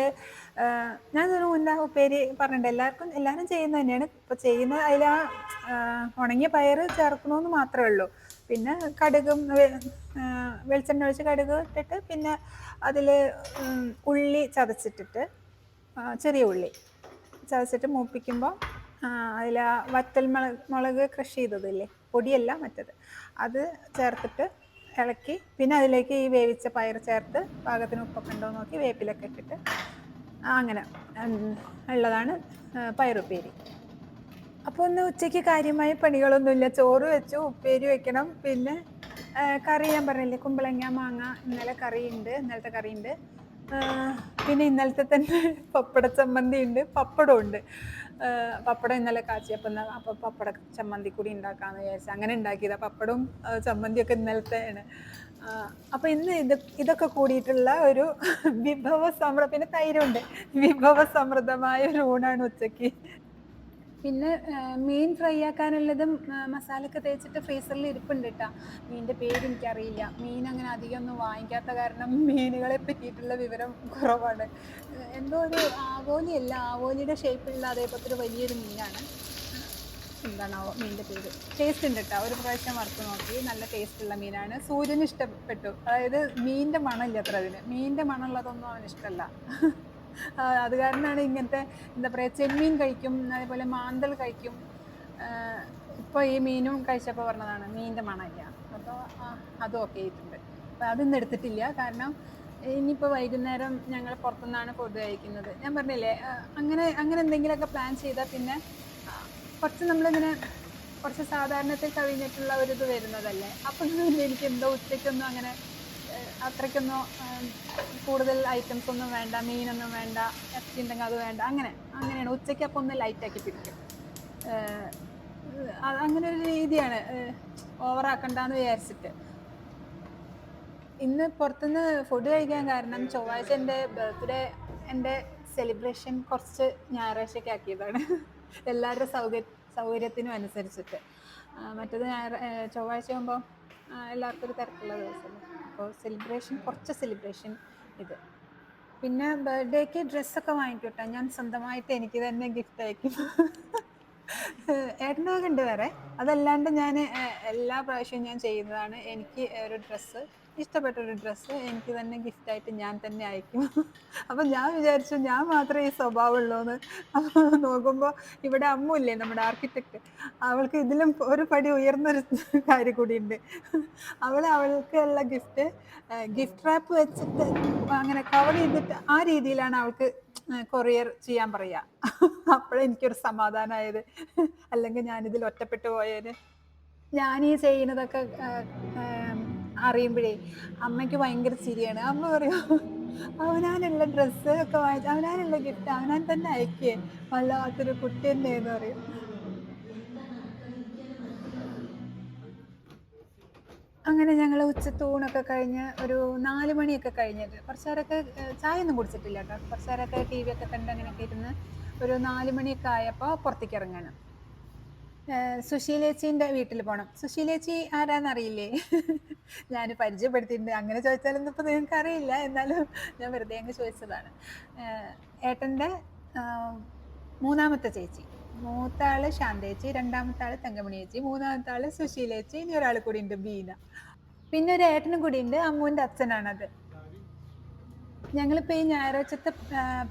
ഇതിനു മുന്നാ ഉപ്പേരി പറഞ്ഞിട്ടുണ്ട്. എല്ലാവർക്കും എല്ലാവരും ചെയ്യുന്നത് തന്നെയാണ്. ഇപ്പോൾ ചെയ്യുന്ന അതിൽ ആ ഉണങ്ങിയ പയർ ചേർക്കണമെന്ന് മാത്രമേ ഉള്ളൂ. പിന്നെ കടുകും വെളിച്ചെണ്ണ ഒഴിച്ച് കടുക് ഇട്ടിട്ട് പിന്നെ അതിൽ ഉള്ളി ചതച്ചിട്ടിട്ട് ചെറിയ ഉള്ളി ചതച്ചിട്ട് മൂപ്പിക്കുമ്പോൾ അതിൽ വറ്റൽ മുളക് മുളക് ക്രഷ് ചെയ്തതില്ലേ? പൊടിയല്ല മറ്റത്. അത് ചേർത്തിട്ട് ഇളക്കി പിന്നെ അതിലേക്ക് ഈ വേവിച്ച പയർ ചേർത്ത് പാകത്തിന് ഉപ്പൊക്കെ നോക്കി വേപ്പിലൊക്കെ ഇട്ടിട്ട് അങ്ങനെ ഉള്ളതാണ് പയറുപ്പേരി. അപ്പോൾ ഒന്ന് ഉച്ചയ്ക്ക് കാര്യമായ പണികളൊന്നുമില്ല. ചോറ് വെച്ചു ഉപ്പേരി വെക്കണം. പിന്നെ കറി ഞാൻ പറഞ്ഞില്ലേ കുമ്പളങ്ങ മാങ്ങ ഇന്നലെ കറിയുണ്ട് ഇന്നലത്തെ കറിയുണ്ട്. പിന്നെ ഇന്നലത്തെ തന്നെ പപ്പട ചമ്മന്തി ഉണ്ട് പപ്പടം ഉണ്ട് പപ്പടം ഇന്നലെ കാച്ചിയപ്പം അപ്പോൾ പപ്പട ചമ്മന്തി കൂടി ഉണ്ടാക്കാമെന്ന് വിചാരിച്ചു അങ്ങനെ ഉണ്ടാക്കിയതാ. പപ്പടവും ചമ്മന്തിയൊക്കെ ഇന്നലത്തെയാണ്. അപ്പൊ ഇന്ന് ഇത് ഇതൊക്കെ കൂടിയിട്ടുള്ള ഒരു വിഭവ സമൃദ്ധ പിന്നെ തൈരുണ്ട്. വിഭവ സമൃദ്ധമായ ഒരു ഊണാണ് ഉച്ചയ്ക്ക് പിന്നെ മീൻ ഫ്രൈ ആക്കാനുള്ളതും മസാലയൊക്കെ തേച്ചിട്ട് ഫ്രീസറിൽ ഇരിപ്പുണ്ട് കേട്ടോ മീനിന്റെ പേര് എനിക്കറിയില്ല. മീൻ അങ്ങനെ അധികം ഒന്നും വാങ്ങിക്കാത്ത കാരണം മീനുകളെ പറ്റിയിട്ടുള്ള വിവരം കുറവാണ്. എന്തോ ഒരു ആവോലിയല്ല ആവോലിയുടെ ഷേപ്പിലുള്ള അതേപോലത്തെ ഒരു വലിയൊരു മീനാണ്. എന്താണാവോ മീനിന്റെ പേര്? ടേസ്റ്റ് ഉണ്ട് കേട്ടോ ഒരു പ്രാവശ്യം വറുത്ത് നോക്കി. നല്ല ടേസ്റ്റ് ഉള്ള മീനാണ്. സൂര്യന് ഇഷ്ടപ്പെട്ടു. അതായത് മീനിന്റെ മണമില്ല അത്ര അതിന്. മീനിന്റെ മണമുള്ളതൊന്നും അവന് ഇഷ്ടമല്ല. അത് കാരണമാണ് ഇങ്ങനത്തെ എന്താ പറയുക ചെമ്മീൻ കഴിക്കും അതേപോലെ മാന്തൽ കഴിക്കും. ഇപ്പോൾ ഈ മീനും കഴിച്ചപ്പോൾ പറഞ്ഞതാണ് മീനിന്റെ മണമില്ല. അപ്പോൾ അതും ഓക്കെ ആയിട്ടുണ്ട്. അപ്പോൾ അതൊന്നും എടുത്തിട്ടില്ല. കാരണം ഇനിയിപ്പോൾ വൈകുന്നേരം ഞങ്ങൾ പുറത്തുനിന്നാണ് ഫുഡ് കഴിക്കുന്നത്. ഞാൻ പറഞ്ഞില്ലേ അങ്ങനെ അങ്ങനെ എന്തെങ്കിലുമൊക്കെ പ്ലാൻ ചെയ്താൽ പിന്നെ കുറച്ച് നമ്മളിങ്ങനെ കുറച്ച് സാധാരണത്തിൽ കഴിഞ്ഞിട്ടുള്ള ഒരു ഇത് വരുന്നതല്ലേ? അപ്പോൾ എനിക്ക് എന്തോ ഉച്ചയ്ക്കൊന്നും അങ്ങനെ അത്രയ്ക്കൊന്നും കൂടുതൽ ഐറ്റംസ് ഒന്നും വേണ്ട മീനൊന്നും വേണ്ട ഇറച്ചി ഉണ്ടെങ്കിൽ അത് വേണ്ട അങ്ങനെ അങ്ങനെയാണ്. ഉച്ചയ്ക്ക് അപ്പം ഒന്ന് ലൈറ്റാക്കി പിടിക്കും. അങ്ങനെ ഒരു രീതിയാണ് ഓവറാക്കണ്ടെന്ന് വിചാരിച്ചിട്ട്. ഇന്ന് പുറത്തുനിന്ന് ഫുഡ് കഴിക്കാൻ കാരണം ചൊവ്വാഴ്ച എന്റെ ബർത്ത്ഡേ എന്റെ സെലിബ്രേഷൻ കുറച്ച് ഞായറാഴ്ചയ്ക്ക് ആക്കിയതാണ്. എല്ലാവരുടെ സൗകര്യ സൗകര്യത്തിനും അനുസരിച്ചിട്ട്. മറ്റത് ഏ, ചൊവ്വാഴ്ച ആകുമ്പോൾ എല്ലാവർക്കും ഒരു തിരക്കുള്ള ദിവസമല്ലേ അപ്പോൾ സെലിബ്രേഷൻ കുറച്ച് സെലിബ്രേഷൻ ഇത്. പിന്നെ ബർത്ത്ഡേക്ക് ഡ്രസ്സൊക്കെ വാങ്ങിക്കോട്ടെ ഞാൻ സ്വന്തമായിട്ട് എനിക്ക് തന്നെ ഗിഫ്റ്റ് അയക്കും. ഏട്ടനൊക്കെ ഉണ്ട് വേറെ. അതല്ലാണ്ട് ഞാൻ എല്ലാ പ്രാവശ്യവും ഞാൻ ചെയ്യുന്നതാണ് എനിക്ക് ഒരു ഡ്രസ്സ് ഇഷ്ടപ്പെട്ട ഒരു ഡ്രസ്സ് എനിക്ക് തന്നെ ഗിഫ്റ്റായിട്ട് ഞാൻ തന്നെ അയക്കും. അപ്പം ഞാൻ വിചാരിച്ചു ഞാൻ മാത്രമേ ഈ സ്വഭാവമുള്ളൂ എന്ന് അപ്പോൾ നോക്കുമ്പോൾ ഇവിടെ അമ്മയില്ലേ നമ്മുടെ ആർക്കിടെക്റ്റ് അവൾക്ക് ഇതിലും ഒരു പടി ഉയർന്നൊരു കാര്യം കൂടിയുണ്ട്. അവൾ അവൾക്കുള്ള ഗിഫ്റ്റ് ഗിഫ്റ്റ് റാപ്പ് വെച്ചിട്ട് അങ്ങനെ കവർ ചെയ്തിട്ട് ആ രീതിയിലാണ് അവൾക്ക് കൊറിയർ ചെയ്യാൻ പറയുക അപ്പോഴേ എനിക്കൊരു സമാധാനമായത് അല്ലെങ്കിൽ ഞാനിതിൽ ഒറ്റപ്പെട്ടു പോയേനെ. ഞാൻ ഈ ചെയ്യുന്നതൊക്കെ അറിയുമ്പോഴേ അമ്മയ്ക്ക് ഭയങ്കര ചിരിയാണ്. അമ്മ പറയും അവനാനുള്ള ഡ്രസ്സ് ഒക്കെ വാങ്ങിച്ച് അവനാനുള്ള ഗിഫ്റ്റ് അവനാൻ തന്നെ അയക്കേ. വല്ലാത്തൊരു കുട്ടി തന്നെ എന്ന് പറയും. അങ്ങനെ ഞങ്ങൾ ഉച്ചത്തൂണൊക്കെ കഴിഞ്ഞ് ഒരു നാല് മണിയൊക്കെ കഴിഞ്ഞിട്ട് കുറച്ച് നേരമൊക്കെ ചായ ഒന്നും കുടിച്ചിട്ടില്ല കേട്ടോ. കുറച്ച് നേരമൊക്കെ ടി വി ഒക്കെ കണ്ട് അങ്ങനെയൊക്കെ ഇരുന്ന് ഒരു നാല് മണിയൊക്കെ ആയപ്പോൾ പുറത്തേക്ക് ഇറങ്ങണം. സുശീലേച്ചീന്റെ വീട്ടിൽ പോണം. സുശീലേച്ചി ആരാന്നറിയില്ലേ ഞാൻ പരിചയപ്പെടുത്തിയിട്ടുണ്ട്. അങ്ങനെ ചോദിച്ചാലൊന്നും ഇപ്പോൾ നിങ്ങൾക്ക് അറിയില്ല. എന്നാലും ഞാൻ വെറുതെ അങ്ങ് ചോദിച്ചതാണ്. ഏട്ടന്റെ മൂന്നാമത്തെ ചേച്ചി. മൂത്ത ആൾ ശാന്തേച്ചി രണ്ടാമത്തെ ആൾ തങ്കമണി ചേച്ചി മൂന്നാമത്തെ ആൾ സുശീലേച്ചി ഇനി ഒരാൾ കൂടി ഉണ്ട് ബീന. പിന്നെ ഒരു ഏട്ടനും കൂടി ഉണ്ട്. അമ്മുവിന്റെ അച്ഛനാണത്. ഞങ്ങളിപ്പോൾ ഈ ഞായറാഴ്ചത്തെ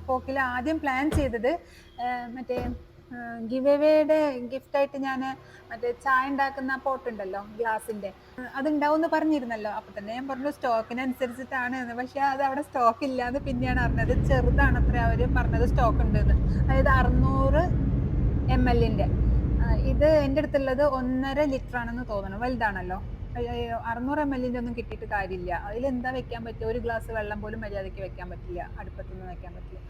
പോക്കിൽ ആദ്യം പ്ലാൻ ചെയ്തത് മറ്റേ ഗിവ് എവേയുടെ ഗിഫ്റ്റ് ആയിട്ട് ഞാൻ മറ്റേ ചായ ഉണ്ടാക്കുന്ന പോട്ട് ഉണ്ടല്ലോ ഗ്ലാസിന്റെ. അത് ഉണ്ടാവും പറഞ്ഞിരുന്നല്ലോ. അപ്പൊ തന്നെ ഞാൻ പറഞ്ഞു സ്റ്റോക്കിനനുസരിച്ചിട്ടാണ് എന്ന്. പക്ഷെ അത് അവിടെ സ്റ്റോക്ക് ഇല്ലാന്ന് പിന്നെയാണ് അറിഞ്ഞത്. ചെറുതാണ് അത്ര അവർ പറഞ്ഞത് സ്റ്റോക്ക് ഉണ്ടെന്ന്. അതായത് അറുന്നൂറ് എം എല്ലിന്റെ ഇത് എന്റെ അടുത്തുള്ളത് ഒന്നര ലിറ്റർ ആണെന്ന് തോന്നുന്നു. വലുതാണല്ലോ. അറുന്നൂറ് എം എല്ലിന്റെ ഒന്നും കിട്ടിയിട്ട് കാര്യമില്ല. അതിൽ എന്താ വെക്കാൻ പറ്റുക ഒരു ഗ്ലാസ് വെള്ളം പോലും മര്യാദയ്ക്ക് വെക്കാൻ പറ്റില്ല. അടുപ്പത്തൊന്നും വെക്കാൻ പറ്റില്ല.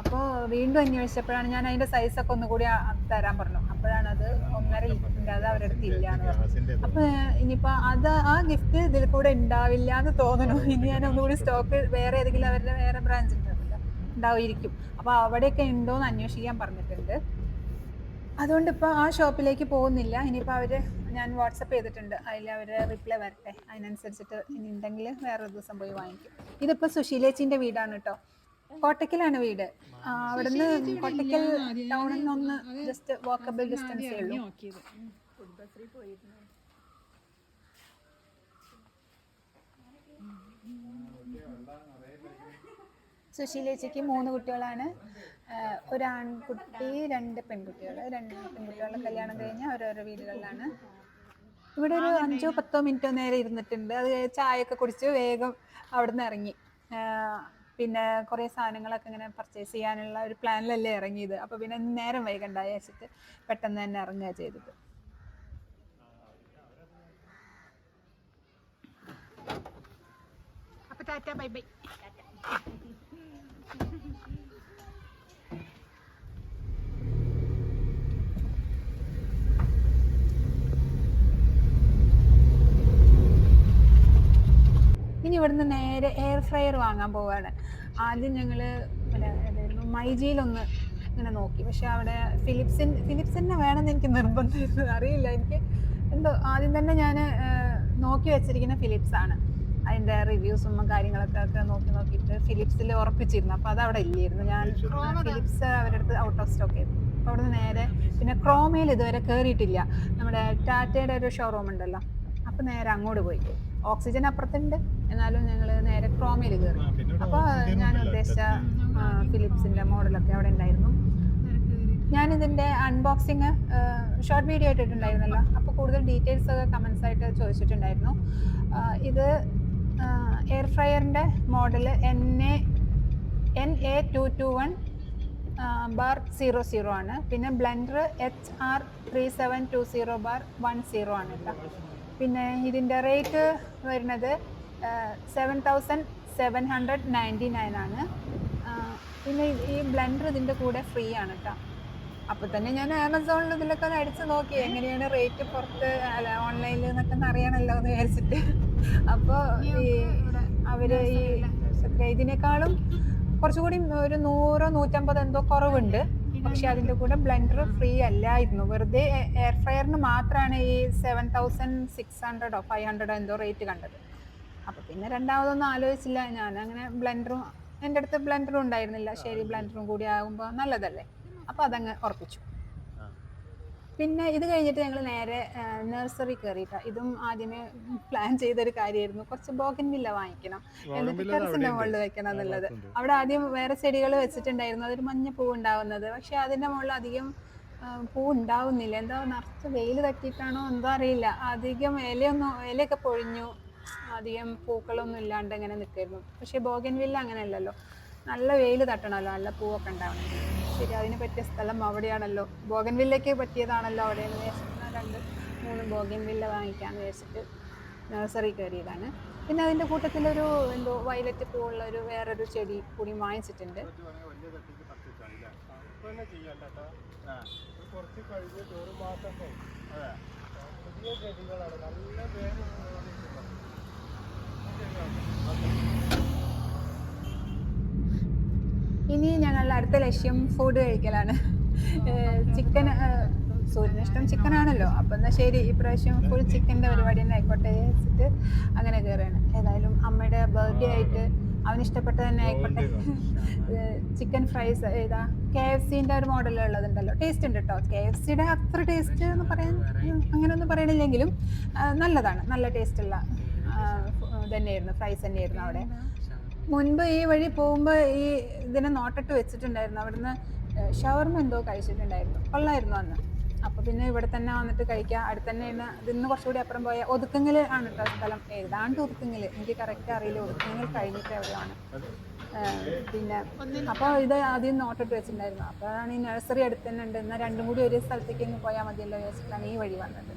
അപ്പോൾ വീണ്ടും അന്വേഷിച്ചപ്പോഴാണ് ഞാൻ അതിന്റെ സൈസൊക്കെ ഒന്നുകൂടി തരാൻ പറഞ്ഞു. അപ്പോഴാണ് അത് ഒന്നര ലിറ്ററിന്റെ അത് അവരുടെ അടുത്ത് ഇല്ല എന്ന് പറഞ്ഞു. അപ്പോൾ അപ്പൊ ഇനിയിപ്പോ അത് ആ ഗിഫ്റ്റ് ഇതിൽ കൂടെ ഉണ്ടാവില്ല എന്ന് തോന്നുന്നു. ഇനി ഞാൻ ഒന്നുകൂടി സ്റ്റോക്ക് വേറെ ഏതെങ്കിലും അവരുടെ വേറെ ബ്രാഞ്ച് ഉണ്ടാവുമായിരിക്കും. അപ്പൊ അവിടെയൊക്കെ ഉണ്ടോ എന്ന് അന്വേഷിക്കാൻ പറഞ്ഞിട്ടുണ്ട്. അതുകൊണ്ട് ഇപ്പോൾ ആ ഷോപ്പിലേക്ക് പോകുന്നില്ല. ഇനിയിപ്പോൾ അവർ ഞാൻ വാട്സപ്പ് ചെയ്തിട്ടുണ്ട്. അതിൽ അവർ റിപ്ലൈ വരട്ടെ. അതിനനുസരിച്ചിട്ട് ഇനി ഉണ്ടെങ്കിൽ വേറെ ദിവസം പോയി വാങ്ങിക്കും. ഇതിപ്പോൾ സുശീലേച്ചിന്റെ വീടാണ് കേട്ടോ കോട്ടക്കലാണ് വീട്. അവിടുന്ന് കോട്ടക്കൽ ടൗണിൽ നിന്ന് ഒന്ന് ജസ്റ്റ് വാക്കബിൾ ഡിസ്റ്റൻസേ ഉള്ളൂ. സുശീലേച്ചിക്ക് മൂന്ന് കുട്ടികളാണ്. ഒരാൺകുട്ടി ഒരു ആൺകുട്ടി രണ്ട് പെൺകുട്ടികൾ രണ്ട് പെൺകുട്ടികളുടെ കല്യാണം കഴിഞ്ഞ് ഓരോരോ വീടുകളിലാണ്. ഇവിടെ ഒരു അഞ്ചോ പത്തോ മിനിറ്റോ നേരം ഇരുന്നിട്ടുണ്ട്. അത് ചായയൊക്കെ കുടിച്ച് വേഗം അവിടുന്ന് ഇറങ്ങി. പിന്നെ കുറേ സാധനങ്ങളൊക്കെ ഇങ്ങനെ പർച്ചേസ് ചെയ്യാനുള്ള ഒരു പ്ലാനിലല്ലേ ഇറങ്ങിയത്. അപ്പോൾ പിന്നെ നേരം വൈകണ്ടായി വെച്ചിട്ട് പെട്ടെന്ന് തന്നെ ഇറങ്ങുക ചെയ്തത്. അപ്പോൾ ടാറ്റ ബൈ ബൈ. ഇവിടുന്ന് നേരെ എയർ ഫ്രയർ വാങ്ങാൻ പോവാണ്. ആദ്യം ഞങ്ങൾ മൈജിയിലൊന്ന് ഇങ്ങനെ നോക്കി. പക്ഷെ അവിടെ ഫിലിപ്സിൻ ഫിലിപ്സിന്റെ വേണമെന്ന് എനിക്ക് നിർബന്ധമായിരുന്നു. അറിയില്ല എനിക്ക് എന്തോ ആദ്യം തന്നെ ഞാൻ നോക്കി വെച്ചിരിക്കുന്ന ഫിലിപ്സ് ആണ് അതിന്റെ റിവ്യൂസും കാര്യങ്ങളൊക്കെ ഒക്കെ നോക്കി നോക്കിയിട്ട് ഫിലിപ്സിൽ ഉറപ്പിച്ചിരുന്നു. അപ്പോൾ അത് അവിടെ ഇല്ലായിരുന്നു. ഞാൻ ഫിലിപ്സ് അവരുടെ അടുത്ത് ഔട്ട് ഓഫ് സ്റ്റോക്ക് ആയിരുന്നു. അപ്പോൾ അവിടുന്ന് നേരെ പിന്നെ ക്രോമയിൽ ഇതുവരെ കയറിയിട്ടില്ല നമ്മുടെ ടാറ്റയുടെ ഒരു ഷോറൂം ഉണ്ടല്ലോ. അപ്പോൾ നേരെ അങ്ങോട്ട് പോയി. ഓക്സിജൻ അപ്പുറത്തുണ്ട്. എന്നാലും ഞങ്ങൾ നേരെ ക്രോമയിൽ കയറി അപ്പൊ അപ്പോൾ ഞാൻ ഉദ്ദേശിച്ച ഫിലിപ്സിന്റെ മോഡലൊക്കെ അവിടെ ഉണ്ടായിരുന്നു. ഞാൻ ഇതിന്റെ അൺബോക്സിങ് ഷോർട്ട് വീഡിയോ ഇട്ടിട്ടുണ്ടായിരുന്നല്ലോ. അപ്പോൾ കൂടുതൽ ഡീറ്റെയിൽസ് ഒക്കെ കമന്റ്സ് ആയിട്ട് ചോദിച്ചിട്ടുണ്ടായിരുന്നു. ഇത് air ഫ്രയറിന്റെ model N A N A two two one bar zero zero ആണ്. പിന്നെ blender H R three seven two zero bar one zero ആണ് കേട്ടോ പിന്നെ ഇതിന്റെ റേറ്റ് വരുന്നത് seven thousand seven hundred ninety nine ആണ് പിന്നെ ഈ- ബ്ലെൻഡർ ഇതിന്റെ കൂടെ ഫ്രീ ആണ് കേട്ടോ അപ്പോൾ തന്നെ ഞാൻ ആമസോണിൽ ഇതിലൊക്കെ ഒന്ന് അടിച്ച് നോക്കി. എങ്ങനെയാണ് റേറ്റ് പുറത്ത് അല്ല ഓൺലൈനിൽ നിന്നൊക്കെ ഒന്ന് അറിയണമല്ലോ എന്ന് വിചാരിച്ചിട്ട്. അപ്പോൾ ഈ അവർ ഈ ഇതിനേക്കാളും കുറച്ചുകൂടി ഒരു നൂറോ നൂറ്റമ്പത് എന്തോ കുറവുണ്ട്. പക്ഷെ അതിന്റെ കൂടെ ബ്ലെൻഡർ ഫ്രീ അല്ലായിരുന്നു. വെറുതെ എയർ ഫ്രയറിന് മാത്രമാണ് ഈ സെവൻ തൗസൻഡ് സിക്സ് ഹൺഡ്രഡോ ഫൈവ് ഹൺഡ്രഡോ എന്തോ റേറ്റ് കണ്ടത്. അപ്പോൾ പിന്നെ രണ്ടാമതൊന്നും ആലോചിച്ചില്ല. ഞാൻ അങ്ങനെ ബ്ലെൻഡറും എന്റെ അടുത്ത് ബ്ലെൻഡറും ഉണ്ടായിരുന്നില്ല. ശരി ബ്ലെൻഡറും കൂടി ആകുമ്പോൾ നല്ലതല്ലേ? അപ്പോൾ അതങ്ങ് ഉറപ്പിച്ചു. പിന്നെ ഇത് കഴിഞ്ഞിട്ട് ഞങ്ങൾ നേരെ നഴ്സറി കയറിയിട്ട ഇതും ആദ്യമേ പ്ലാൻ ചെയ്തൊരു കാര്യമായിരുന്നു കുറച്ച് ബോഗൻ വില്ല വാങ്ങിക്കണം. എന്നിട്ട് ടെറസിന്റെ മുകളിൽ വെക്കണം എന്നുള്ളത്. അവിടെ ആദ്യം വേറെ ചെടികൾ വെച്ചിട്ടുണ്ടായിരുന്നു. അതൊരു മഞ്ഞ പൂ ഉണ്ടാവുന്നത്. പക്ഷെ അതിന്റെ മുകളിൽ അധികം പൂ ഉണ്ടാവുന്നില്ല. എന്താ നിറച്ച് വെയിൽ തട്ടിയിട്ടാണോ എന്താ അറിയില്ല. അധികം ഇലയൊന്നും ഇലയൊക്കെ പൊഴിഞ്ഞു. അധികം പൂക്കളൊന്നും ഇല്ലാണ്ട് ഇങ്ങനെ നിൽക്കായിരുന്നു. പക്ഷേ ബോഗൻവില്ല അങ്ങനെ അല്ലല്ലോ നല്ല വെയിൽ തട്ടണമല്ലോ നല്ല പൂവൊക്കെ ഉണ്ടാവണം ശരി അതിന് പറ്റിയ സ്ഥലം അവിടെയാണല്ലോ. ബോഗൻവില്ലയ്ക്ക് പറ്റിയതാണല്ലോ അവിടെ എന്ന് വിചാരിച്ചിട്ട് രണ്ട് മൂന്ന് ബോഗൻവില്ല വാങ്ങിക്കാമെന്ന് വിചാരിച്ചിട്ട് നഴ്സറി കയറിയതാണ്. പിന്നെ അതിന്റെ കൂട്ടത്തിലൊരു എന്തോ വയലറ്റ് പൂവുള്ള ഒരു വേറൊരു ചെടി കൂടി വാങ്ങിച്ചിട്ടുണ്ട്. പുതിയ ചെടികളാണ് നല്ല പേര് ഇനി ഞങ്ങളുടെ അടുത്ത ലക്ഷ്യം ഫുഡ് കഴിക്കലാണ്. ചിക്കൻ സൂര്യനിഷ്ടം ചിക്കൻ ആണല്ലോ. അപ്പം എന്നാൽ ശരി ഇപ്രാവശ്യം ഫുൾ ചിക്കന്റെ പരിപാടി തന്നെ ആയിക്കോട്ടെ വെച്ചിട്ട് അങ്ങനെ കയറുകയാണ് ഏതായാലും അമ്മയുടെ ബർത്ത്ഡേ ആയിട്ട് അവന് ഇഷ്ടപ്പെട്ട തന്നെ ആയിക്കോട്ടെ. ചിക്കൻ ഫ്രൈസ് ഏതാ കെ എഫ് സിന്റെ ഒരു മോഡൽ ഉള്ളതുണ്ടല്ലോ. ടേസ്റ്റ് ഉണ്ട് കേട്ടോ കെ എഫ് സിയുടെ അത്ര ടേസ്റ്റ് എന്ന് പറയാൻ അങ്ങനെയൊന്നും പറയണില്ലെങ്കിലും നല്ലതാണ്. നല്ല ടേസ്റ്റുള്ള തന്നെയായിരുന്നു ഫ്രൈസ് തന്നെയായിരുന്നു അവിടെ. മുൻപ് ഈ വഴി പോകുമ്പോൾ ഈ ഇതിനെ നോട്ടിട്ട് വെച്ചിട്ടുണ്ടായിരുന്നു അവിടുന്ന് ഷവർമ എന്തോ കഴിച്ചിട്ടുണ്ടായിരുന്നു. കൊള്ളായിരുന്നു അന്ന്. അപ്പോൾ പിന്നെ ഇവിടെ തന്നെ വന്നിട്ട് കഴിക്കുക അടുത്ത് തന്നെ ഇന്ന് ഇതിന്ന് കുറച്ചുകൂടി അപ്പുറം പോയ ഒതുക്കങ്ങൽ ആണ് കേട്ടോ സ്ഥലം. ഏതാണ്ട് ഒതുക്കങ്ങൽ എനിക്ക് കറക്റ്റ് അറിയില്ല ഒതുക്കങ്ങൽ കഴിഞ്ഞിട്ട് എവിടെയാണ്. പിന്നെ അപ്പോൾ ഇത് ആദ്യം നോട്ടിട്ട് വെച്ചിട്ടുണ്ടായിരുന്നു. അപ്പോഴാണ് ഈ നഴ്സറി അടുത്ത് തന്നെ ഉണ്ട് എന്നാൽ രണ്ടും കൂടി ഒരു സ്ഥലത്തേക്ക് പോയാൽ മതിയല്ലോ വിചാരിച്ചിട്ടാണ് ഈ വഴി വന്നത്.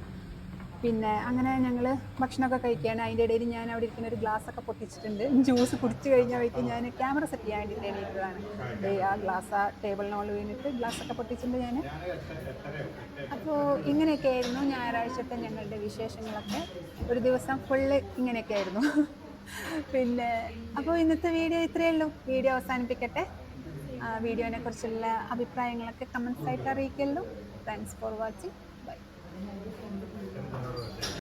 പിന്നെ അങ്ങനെ ഞങ്ങൾ ഭക്ഷണമൊക്കെ കഴിക്കുകയാണ്. അതിന്റെ ഇടയിൽ ഞാൻ അവിടെ ഇരിക്കുന്ന ഒരു ഗ്ലാസ് ഒക്കെ പൊട്ടിച്ചിട്ടുണ്ട്. ജ്യൂസ് കുടിച്ചു കഴിഞ്ഞ വഴിക്ക് ഞാൻ ക്യാമറ സെറ്റ് ചെയ്യാൻ വേണ്ടിയിട്ട് എണീറ്റതാണ് ആ ഗ്ലാസ് ആ ടേബിളിനോട് വീണിട്ട് ഗ്ലാസ് ഒക്കെ പൊട്ടിച്ചിട്ടുണ്ട് ഞാൻ അപ്പോൾ ഇങ്ങനെയൊക്കെ ആയിരുന്നു ഞായറാഴ്ചത്തെ ഞങ്ങളുടെ വിശേഷങ്ങളൊക്കെ. ഒരു ദിവസം ഫുള്ള് ഇങ്ങനെയൊക്കെ ആയിരുന്നു. പിന്നെ അപ്പോൾ ഇന്നത്തെ വീഡിയോ ഇത്രയേ ഉള്ളൂ. വീഡിയോ അവസാനിപ്പിക്കട്ടെ. വീഡിയോനെ കുറിച്ചുള്ള അഭിപ്രായങ്ങളൊക്കെ കമൻസ് ആയിട്ട് അറിയിക്കല്ലോ. Thanks for watching bye